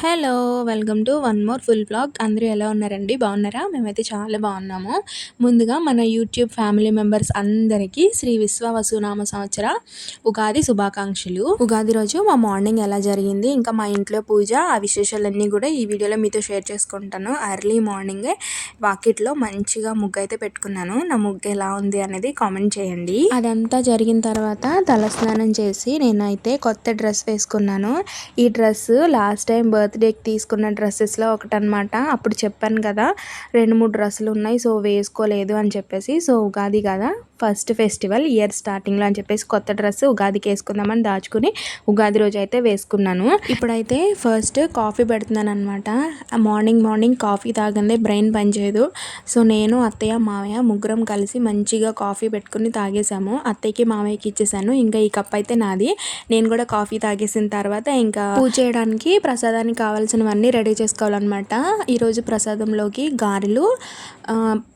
Hello welcome to one more full vlog. అందరూ ఎలా ఉన్నారండి? బాగున్నారా? మేమైతే చాలా బాగున్నాము. ముందుగా మన యూట్యూబ్ ఫ్యామిలీ మెంబర్స్ అందరికీ శ్రీ విశ్వవసునామ సంవత్సర ఉగాది శుభాకాంక్షలు. ఉగాది రోజు మా మార్నింగ్ ఎలా జరిగింది ఇంకా మా ఇంట్లో పూజ ఆ విశేషాలన్నీ కూడా ఈ వీడియోలో మీతో షేర్ చేసుకుంటాను. ఎర్లీ మార్నింగే వాకిట్లో మంచిగా ముగ్గు అయితే పెట్టుకున్నాను. నా ముగ్గు ఎలా ఉంది అనేది కామెంట్ చేయండి. అదంతా జరిగిన తర్వాత తలస్నానం చేసి నేనైతే కొత్త డ్రెస్ వేసుకున్నాను. ఈ డ్రెస్ లాస్ట్ టైం బర్త్ బర్త్డేకి తీసుకున్న డ్రెస్సెస్లో ఒకటి అనమాట అప్పుడు చెప్పాను కదా రెండు మూడు డ్రెస్సులు ఉన్నాయి సో వేసుకోలేదు అని చెప్పేసి సో ఉగాది కదా? ఫస్ట్ ఫెస్టివల్ ఇయర్ స్టార్టింగ్లో అని చెప్పేసి కొత్త డ్రెస్ ఉగాదికి వేసుకుందామని దాచుకుని ఉగాది రోజు అయితే వేసుకున్నాను. ఇప్పుడైతే ఫస్ట్ కాఫీ పెడుతున్నాను అనమాట మార్నింగ్ మార్నింగ్ కాఫీ తాగందే బ్రెయిన్ పనిచేయదు. సో నేను అత్తయ్య మావయ్య ముగ్గురం కలిసి మంచిగా కాఫీ పెట్టుకుని తాగేసాము. అత్తయ్యకి మావయ్యకి ఇచ్చేసాను. ఇంకా ఈ కప్ అయితే నాది. నేను కూడా కాఫీ తాగేసిన తర్వాత ఇంకా పూజ చేయడానికి ప్రసాదానికి కావాల్సినవన్నీ రెడీ చేసుకోవాలన్నమాట. ఈరోజు ప్రసాదంలోకి గారెలు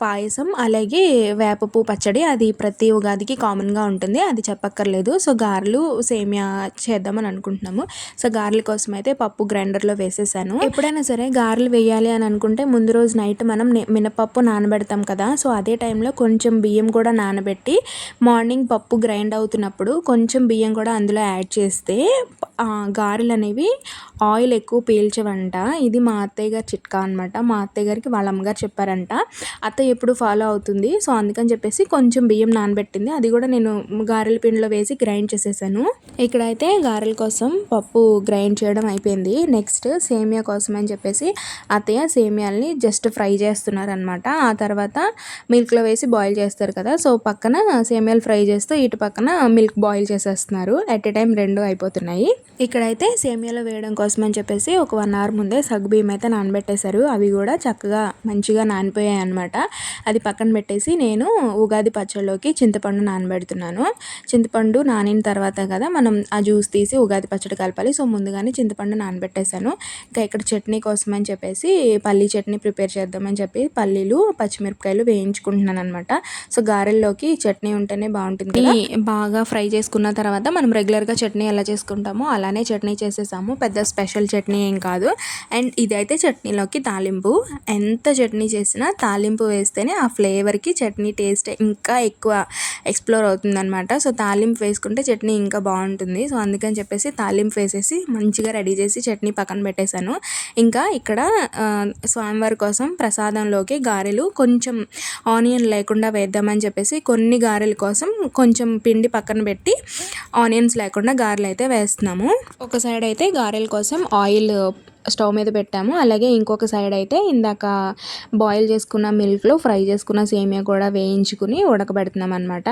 పాయసం అలాగే వేపపు పచ్చడి అది ప్రతి ఉగాదికి కామన్గా ఉంటుంది. అది చెప్పక్కర్లేదు. సో గారెలు సేమియా చేద్దామని అనుకుంటున్నాము. సో గారెల కోసం అయితే పప్పు గ్రైండర్లో వేసేసాను. ఎప్పుడైనా సరే గారెలు వేయాలి అని అనుకుంటే ముందు రోజు నైట్ మనం మినపప్పు నానబెడతాం కదా. సో అదే టైంలో కొంచెం బియ్యం కూడా నానబెట్టి మార్నింగ్ పప్పు గ్రైండ్ అవుతున్నప్పుడు కొంచెం బియ్యం కూడా అందులో యాడ్ చేస్తే గారెలు అనేవి ఆయిల్ ఎక్కువ పీల్చవంట. ఇది మా అత్తయ్య గారి చిట్కా అనమాట మా అత్తయ్య గారికి వాళ్ళ అమ్మగారు చెప్పారంట. అత్తయ్య ఎప్పుడు ఫాలో అవుతుంది. సో అందుకని చెప్పేసి కొంచెం బియ్యం నానబెట్టింది. అది కూడా నేను గారెల పిండిలో వేసి గ్రైండ్ చేసేసాను. ఇక్కడైతే గారెల కోసం పప్పు గ్రైండ్ చేయడం అయిపోయింది. నెక్స్ట్ సేమియా కోసం అని చెప్పేసి అత్తయ్య సేమియాల్ని జస్ట్ ఫ్రై చేస్తున్నారు అనమాట ఆ తర్వాత మిల్క్లో వేసి బాయిల్ చేస్తారు కదా సో పక్కన సేమియాలు ఫ్రై చేస్తూ ఇటు పక్కన మిల్క్ బాయిల్ చేసేస్తున్నారు. ఎట్ ఎ టైం రెండు అయిపోతున్నాయి. ఇక్కడైతే సేమియాలో వేయడం కోసం అని చెప్పేసి ఒక వన్ అవర్ ముందే సగ్గుబియ్యం అయితే నానబెట్టేశారు. అవి కూడా చక్కగా మంచిగా నానిపోయాయి అనమాట అది పక్కన పెట్టేసి నేను ఉగాది పచ్చళ్ళు పచ్చడిలోకి చింతపండు నానబెడుతున్నాను. చింతపండు నానిన తర్వాత కదా మనం ఆ జ్యూస్ తీసి ఉగాది పచ్చడి కలపాలి. సో ముందుగానే చింతపండు నానబెట్టేశాను. ఇంకా ఇక్కడ చట్నీ కోసం అని చెప్పేసి పల్లీ చట్నీ ప్రిపేర్ చేద్దామని చెప్పి పల్లీలు పచ్చిమిరపకాయలు వేయించుకుంటున్నాను అనమాట సో గారెల్లోకి చట్నీ ఉంటేనే బాగుంటుంది బాగా ఫ్రై చేసుకున్న తర్వాత మనం రెగ్యులర్గా చట్నీ ఎలా చేసుకుంటామో అలానే చట్నీ చేసేసాము. పెద్ద స్పెషల్ చట్నీ ఏం కాదు. అండ్ ఇదైతే చట్నీలోకి తాలింపు. ఎంత చట్నీ చేసినా తాలింపు వేస్తేనే ఆ ఫ్లేవర్కి చట్నీ టేస్ట్ ఇంకా ఎక్కువ ఎక్కువ ఎక్స్ప్లోర్ అవుతుందనమాట సో తాలింపు వేసుకుంటే చట్నీ ఇంకా బాగుంటుంది. సో అందుకని చెప్పేసి తాలింపు వేసేసి మంచిగా రెడీ చేసి చట్నీ పక్కన పెట్టేశాను. ఇంకా ఇక్కడ స్వామివారి కోసం ప్రసాదంలోకి గారెలు కొంచెం ఆనియన్ లేకుండా వేద్దామని చెప్పేసి కొన్ని గారెల కోసం కొంచెం పిండి పక్కన పెట్టి ఆనియన్స్ లేకుండా గారెలు అయితే వేస్తున్నాము. ఒక సైడ్ అయితే గారెల కోసం ఆయిల్ స్టవ్ మీద పెట్టాము. అలాగే ఇంకొక సైడ్ అయితే ఇందాక బాయిల్ చేసుకున్న మిల్క్లో ఫ్రై చేసుకున్న సేమియా కూడా వేయించుకుని ఉడకబెడుతున్నాం అనమాట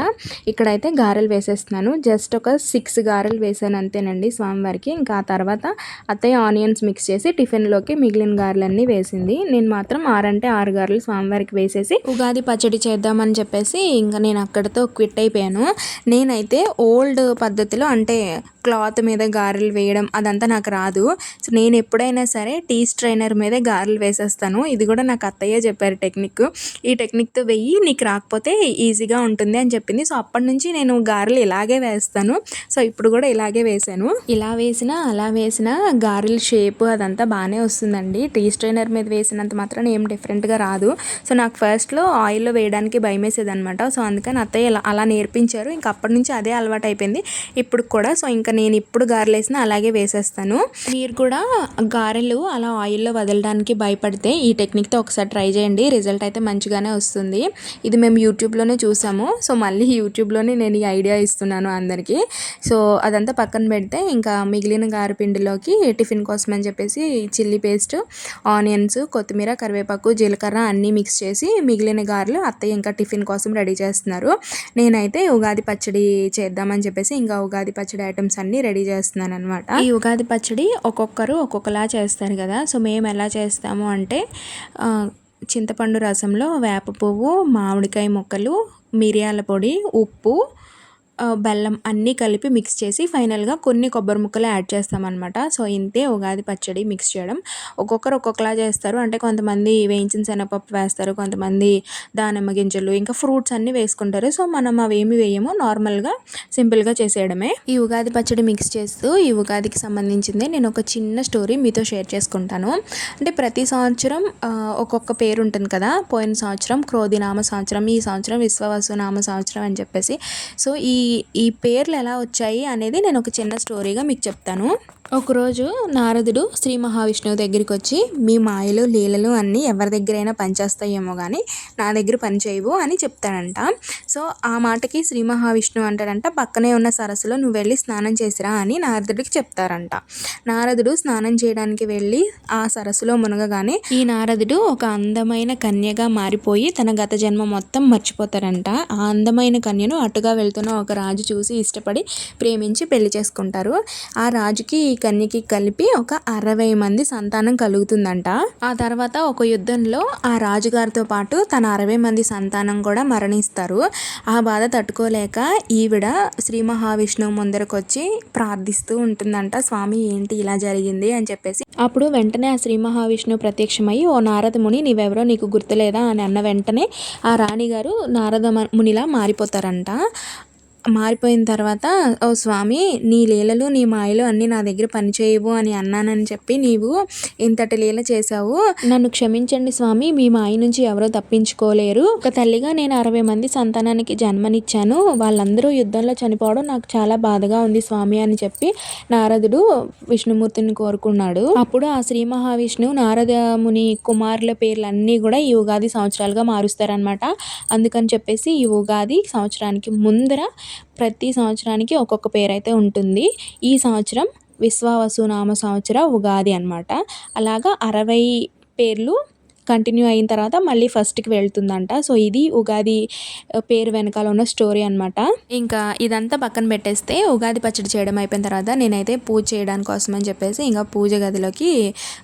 ఇక్కడైతే గారెలు వేసేస్తున్నాను. జస్ట్ ఒక సిక్స్ గారెలు వేసాను అంతేనండి స్వామివారికి. ఇంకా ఆ తర్వాత అత్తయ్య ఆనియన్స్ మిక్స్ చేసి టిఫిన్లోకి మిగిలిన గారెలన్నీ వేసింది. నేను మాత్రం ఆరంటే ఆరు గారెలు స్వామివారికి వేసేసి ఉగాది పచ్చడి చేద్దామని చెప్పేసి ఇంకా నేను అక్కడితో క్విట్ అయిపోయాను. నేనైతే ఓల్డ్ పద్ధతిలో అంటే క్లాత్ మీద గారెలు వేయడం అదంతా నాకు రాదు. సో నేను ఎప్పుడైనా సరే టీ స్ట్రైనర్ మీదే గారెలు వేసేస్తాను. ఇది కూడా నాకు అత్తయ్య చెప్పారు టెక్నిక్. ఈ టెక్నిక్తో వెయ్యి నీకు రాకపోతే ఈజీగా ఉంటుంది అని చెప్పింది. సో అప్పటి నుంచి నేను గారెలు ఇలాగే వేస్తాను. సో ఇప్పుడు కూడా ఇలాగే వేసాను ఇలా వేసినా అలా వేసినా గారెల షేప్ అదంతా బాగానే వస్తుందండి. టీ స్ట్రైనర్ మీద వేసినంత మాత్రం ఏం డిఫరెంట్గా రాదు. సో నాకు ఫస్ట్లో ఆయిల్లో వేయడానికి భయం వేసేది అనమాట సో అందుకని అత్తయ్య అలా నేర్పించారు. ఇంకా అప్పటి నుంచి అదే అలవాటు అయిపోయింది ఇప్పుడు కూడా సో ఇంకా నేను ఇప్పుడు గారెలు వేసినా అలాగే వేసేస్తాను. మీరు కూడా గారెలు అలా ఆయిల్లో వదలడానికి భయపడితే ఈ టెక్నిక్తో ఒకసారి ట్రై చేయండి. రిజల్ట్ అయితే మంచిగానే వస్తుంది. ఇది మేము యూట్యూబ్లోనే చూసాము. సో మళ్ళీ యూట్యూబ్లోనే నేను ఈ ఐడియా ఇస్తున్నాను అందరికీ. సో అదంతా పక్కన పెడితే ఇంకా మిగిలిన గారెపిండిలోకి టిఫిన్ కోసం అని చెప్పేసి చిల్లీ పేస్ట్ ఆనియన్స్ కొత్తిమీర కరివేపాకు జీలకర్ర అన్నీ మిక్స్ చేసి మిగిలిన గారెలు అత్తయ్య ఇంకా టిఫిన్ కోసం రెడీ చేస్తున్నారు. నేనైతే ఉగాది పచ్చడి చేద్దామని చెప్పేసి ఇంకా ఉగాది పచ్చడి ఐటమ్స్ అన్నీ రెడీ చేస్తున్నాను అనమాట ఈ ఉగాది పచ్చడి ఒక్కొక్కరు ఒక్కొక్కలా చేస్తారు కదా. సో మేము ఎలా చేస్తాము అంటే చింతపండు రసంలో వేప పువ్వు మామిడికాయ ముక్కలు మిరియాల పొడి ఉప్పు బెల్లం అన్నీ కలిపి మిక్స్ చేసి ఫైనల్గా కొన్ని కొబ్బరి ముక్కలు యాడ్ చేస్తామన్నమాట. సో ఇంతే ఉగాది పచ్చడి మిక్స్ చేయడం. ఒక్కొక్కరు ఒక్కొక్కలా చేస్తారు. అంటే కొంతమంది వేయించిన శనగపప్పు వేస్తారు కొంతమంది దానిమ్మ గింజలు ఇంకా ఫ్రూట్స్ అన్నీ వేసుకుంటారు. సో మనం అవేమి వేయము. నార్మల్గా సింపుల్గా చేసేయడమే. ఈ ఉగాది పచ్చడి మిక్స్ చేస్తూ ఈ ఉగాదికి సంబంధించింది నేను ఒక చిన్న స్టోరీ మీతో షేర్ చేసుకుంటాను. అంటే ప్రతి సంవత్సరం ఒక్కొక్క పేరు ఉంటుంది కదా. పోయిన సంవత్సరం క్రోధినామ సంవత్సరం ఈ సంవత్సరం విశ్వవసు నామ సంవత్సరం అని చెప్పేసి. సో ఈ ఈ పేర్లు ఎలా వచ్చాయి అనేది నేను ఒక చిన్న స్టోరీగా మీకు చెప్తాను. ఒకరోజు నారదుడు శ్రీ మహావిష్ణువు దగ్గరికి వచ్చి మీ మాయలు లీలలు అన్నీ ఎవరి దగ్గరైనా పనిచేస్తాయేమో కానీ నా దగ్గర పని చేయవు అని చెప్తాడంట. సో ఆ మాటకి శ్రీ మహావిష్ణువు అంటాడంట పక్కనే ఉన్న సరస్సులో నువ్వు వెళ్ళి స్నానం చేసిరా అని నారదుడికి చెప్తారంట. నారదుడు స్నానం చేయడానికి వెళ్ళి ఆ సరస్సులో మునగగానే ఈ నారదుడు ఒక అందమైన కన్యగా మారిపోయి తన గత జన్మ మొత్తం మర్చిపోతారంట. ఆ అందమైన కన్యను అటుగా వెళ్తున్న ఒక రాజు చూసి ఇష్టపడి ప్రేమించి పెళ్ళి చేసుకుంటారు. ఆ రాజుకి ఈ కన్యకి కలిపి ఒక అరవై మంది సంతానం కలుగుతుందంట. ఆ తర్వాత ఒక యుద్ధంలో ఆ రాజుగారితో పాటు తన అరవై మంది సంతానం కూడా మరణిస్తారు. ఆ బాధ తట్టుకోలేక ఈవిడ శ్రీ మహావిష్ణువు ముందరకు వచ్చి ప్రార్థిస్తూ ఉంటుందంట స్వామి ఏంటి ఇలా జరిగింది? అని చెప్పేసి. అప్పుడు వెంటనే ఆ శ్రీ మహావిష్ణువు ప్రత్యక్షమై ఓ నారద ముని నీవెవరో నీకు గుర్తులేదా? అని అన్న వెంటనే ఆ రాణిగారు నారద మునిలా మారిపోతారంట. మారిపోయిన తర్వాత ఓ స్వామి నీ లీలలు నీ మాయలు అన్నీ నా దగ్గర పనిచేయవు అని అన్నానని చెప్పి నీవు ఇంతటి లీల చేశావు. నన్ను క్షమించండి స్వామి మీ మాయ నుంచి ఎవరో తప్పించుకోలేరు. ఒక తల్లిగా నేను అరవై మంది సంతానానికి జన్మనిచ్చాను. వాళ్ళందరూ యుద్ధంలో చనిపోవడం నాకు చాలా బాధగా ఉంది స్వామి అని చెప్పి నారదుడు విష్ణుమూర్తిని కోరుకున్నాడు. అప్పుడు ఆ శ్రీ మహావిష్ణువు నారద ముని కుమారుల పేర్లన్నీ కూడా ఈ ఉగాది సంవత్సరాలుగా మారుస్తారనమాట అందుకని చెప్పేసి ఈ ఉగాది సంవత్సరానికి ముందర ప్రతి సంవత్సరానికి ఒక్కొక్క పేరు అయితే ఉంటుంది. ఈ సంవత్సరం విశ్వావసునామ సంవత్సర ఉగాది అనమాట అలాగా అరవై పేర్లు కంటిన్యూ అయిన తర్వాత మళ్ళీ ఫస్ట్కి వెళ్తుందంట. సో ఇది ఉగాది పేరు వెనకాల ఉన్న స్టోరీ అనమాట ఇంకా ఇదంతా పక్కన పెట్టేస్తే ఉగాది పచ్చడి చేయడం అయిపోయిన తర్వాత నేనైతే పూజ చేయడానికి కోసం అని చెప్పేసి ఇంకా పూజ గదిలోకి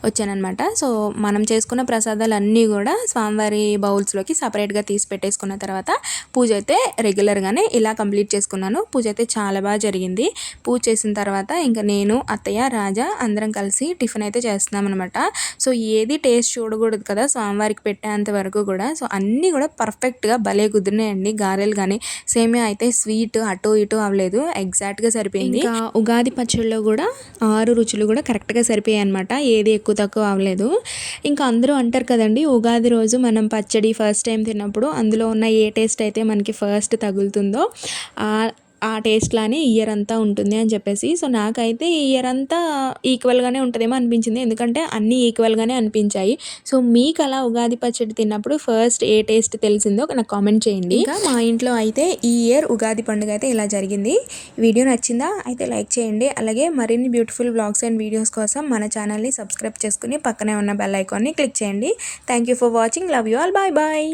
వచ్చానమాట సో మనం చేసుకున్న ప్రసాదాలు అన్నీ కూడా స్వామివారి బౌల్స్లోకి సపరేట్గా తీసి పెట్టేసుకున్న తర్వాత పూజ అయితే రెగ్యులర్గానే ఇలా కంప్లీట్ చేసుకున్నాను. పూజ అయితే చాలా బాగా జరిగింది. పూజ చేసిన తర్వాత ఇంకా నేను అత్తయ్య రాజా అందరం కలిసి టిఫిన్ అయితే చేస్తున్నాం అనమాట సో ఏది టేస్ట్ చూడకూడదు కదా. స్వామివారికి పెట్టేంత వరకు కూడా సో అన్నీ కూడా పర్ఫెక్ట్గా భలే కుదిరినాయండి. గారెలు కానీ సేమియా అయితే స్వీట్ అటు ఇటు అవ్వలేదు. ఎగ్జాక్ట్గా సరిపోయింది. ఇంకా ఉగాది పచ్చడిలో కూడా ఆరు రుచులు కూడా కరెక్ట్గా సరిపోయాయి అనమాట ఏది ఎక్కువ తక్కువ అవ్వలేదు. ఇంకా అందరూ అంటారు కదండి ఉగాది రోజు మనం పచ్చడి ఫస్ట్ టైం తిన్నప్పుడు అందులో ఉన్న ఏ టేస్ట్ అయితే మనకి ఫస్ట్ తగులుతుందో ఆ టేస్ట్లానే ఇయర్ అంతా ఉంటుంది అని చెప్పేసి. సో నాకైతే ఈ ఇయర్ అంతా ఈక్వల్గానే ఉంటుందేమో అనిపించింది. ఎందుకంటే అన్నీ ఈక్వల్గానే అనిపించాయి. సో మీకు అలా ఉగాది పచ్చడి తిన్నప్పుడు ఫస్ట్ ఏ టేస్ట్ తెలిసిందో నాకు కామెంట్ చేయండి. ఇంకా మా ఇంట్లో అయితే ఈ ఇయర్ ఉగాది పండుగ అయితే ఇలా జరిగింది. వీడియో నచ్చిందా అయితే లైక్ చేయండి. అలాగే మరిన్ని బ్యూటిఫుల్ బ్లాగ్స్ అండ్ వీడియోస్ కోసం మన ఛానల్ని సబ్స్క్రైబ్ చేసుకుని పక్కనే ఉన్న బెల్ ఐకాన్ని క్లిక్ చేయండి. Thank you for watching. Love you all. Bye bye.